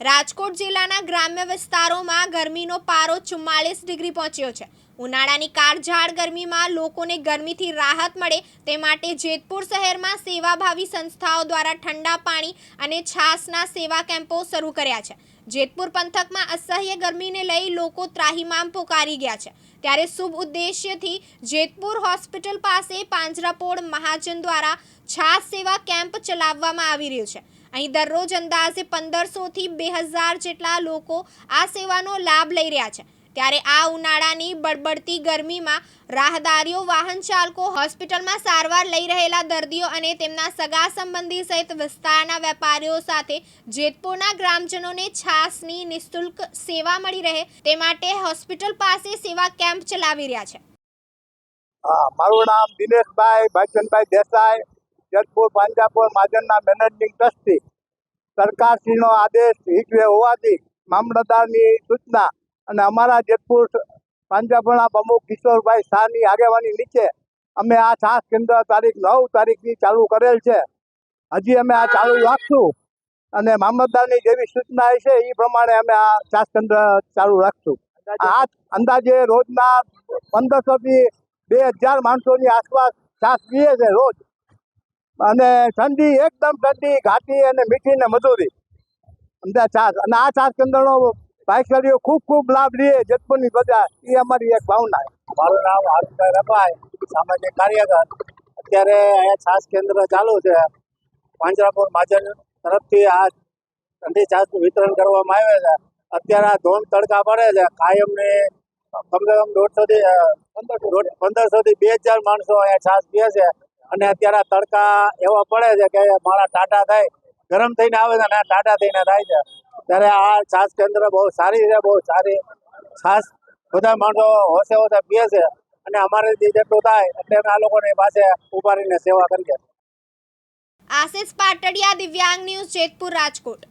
રાજકોટ જિલ્લાના ગ્રામ્ય વિસ્તારોમાં ગરમીનો પારો ચુમ્માલીસ ડિગ્રી પહોંચ્યો છે. ઉનાળાની કાળઝાળ ગરમીમાં લોકોને ગરમીથી રાહત મળે તે માટે જેતપુર શહેરમાં સેવાભાવી સંસ્થાઓ દ્વારા ઠંડા પાણી અને છાસના સેવા કેમ્પો શરૂ કર્યા છે. જેતપુર પંથકમાં અસહ્ય ગરમીને લઈ લોકો ત્રાહિમામ પોકારી ગયા છે. ત્યારે શુભ ઉદ્દેશ્યથી જેતપુર હોસ્પિટલ પાસે પાંજરાપોળ મહાજન દ્વારા છાસ સેવા કેમ્પ ચલાવવામાં આવી રહ્યું છે. અહીં દરરોજ અંદાજે પંદરસોથી બે હજાર જેટલા લોકો આ સેવાનો લાભ લઈ રહ્યા છે. ત્યારે આ ઉનાળાની બળબડતી ગરમીમાં રાહદારીઓ વાહન ચાલકો હોસ્પિટલમાં સારવાર લઈ રહેલા દર્દીઓ અને તેમના સગા સંબંધી સહિત વિસ્તારના વેપારીઓ સાથે જેતપુરના ગ્રામજનોને છાસની નિઃશુલ્ક સેવા મળી રહે તે માટે હોસ્પિટલ પાસે સેવા કેમ્પ ચલાવી રહ્યા છે. મારું નામ દિનેશભાઈ ભાઈચંદભાઈ દેસાઈ જેતપુર પાંજાપુર મહાજનના મેનેજિંગ ટ્રસ્ટી સરકારશ્રીનો આદેશ હિતવે હોવાથી મામલતદારની સૂચના અને અમારા જેતપુર પાંજાપુરના પ્રમુખ કિશોરભાઈ શાહની આગેવાની નીચે અમે આ છાસ કેન્દ્ર તારીખ નવ તારીખથી ચાલુ કરેલ છે. હજી અમે આ ચાલુ રાખશું અને મામલતદારની જેવી સૂચના છે એ પ્રમાણે અમે આ છાસ કેન્દ્ર ચાલુ રાખશું. આ અંદાજે રોજના પંદરસોથી બે હજાર માણસોની આસપાસ છાસ પીએ છે રોજ. અને ઠંડી એકદમ ઠંડી ઘાટી અને મીઠી ને મજૂરી અમદાવાદ છાસ અને આ છાસ કેન્દ્રનો ભાઈચારીઓ ખૂબ ખૂબ લાભ લે જેતપુરની પ્રજા એ અમારી એક ભાવના મારું નામ હાર્દભાઈ રબાઈ, સામાજિક કાર્યકર. અત્યારે અહીંયા છાસ કેન્દ્ર ચાલુ છે. પાંજરાપુર મહાજન તરફથી આ ઠંડી છાસનું વિતરણ કરવામાં આવે છે. અત્યારે આ ધોમ તડકા પડે છે. કાયમની કમસે કમ દોઢસોથી પંદરસોથી બે હજાર માણસો અહીંયા છાસ પીએ છે. અને અત્યારે તડકા એવા પડે છે કે મારા ટાટા થાય, ગરમ થઈને આવે છે અને ટાટા થઈને થાય છે. ત્યારે આ છાસ કેન્દ્ર બહુ સારી છે, બહુ સારી છાસ બધા માણસો હોશે હોશે પીએ છે. અને અમારે જેટલું થાય એટલે આ લોકોની પાસે ઉભારીને સેવા કરીએ. આશિષ પાટડિયા, દિવ્યાંગ ન્યૂઝ જેતપુર રાજકોટ.